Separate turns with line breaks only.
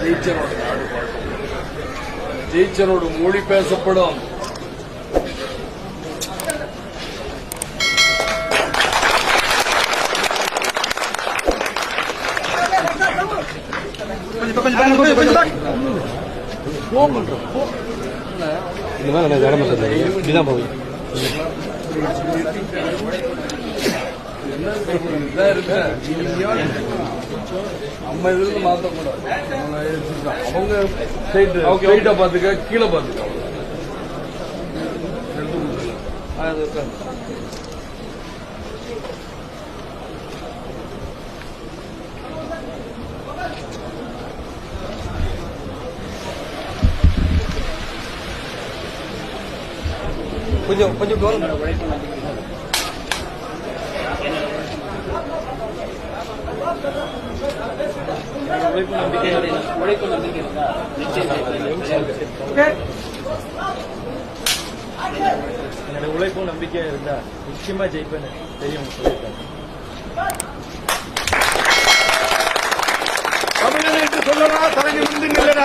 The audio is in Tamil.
ஜெயிச்சனோட நாடு. ஜெயிச்சனோட மொழி பேசப்படும்.
இந்த மாதிரி எனக்கு இப்படிதான்.
நம்ம இதுல மாத்தக்கூடாது. அவங்க ஸ்ட்ரைட் ஸ்ட்ரைட்டா பாத்துக்க கீழே பாத்துக்க எடுத்து
கொஞ்சம் கொஞ்சம் தூரம்
உழைப்பு நம்பிக்கை உழைப்பு நம்பிக்கை
என்னோட உழைப்பும் இருந்தா நிச்சயமா ஜெயிப்பேன்னு தெரியும்
தமிழன் என்று நில்லடா.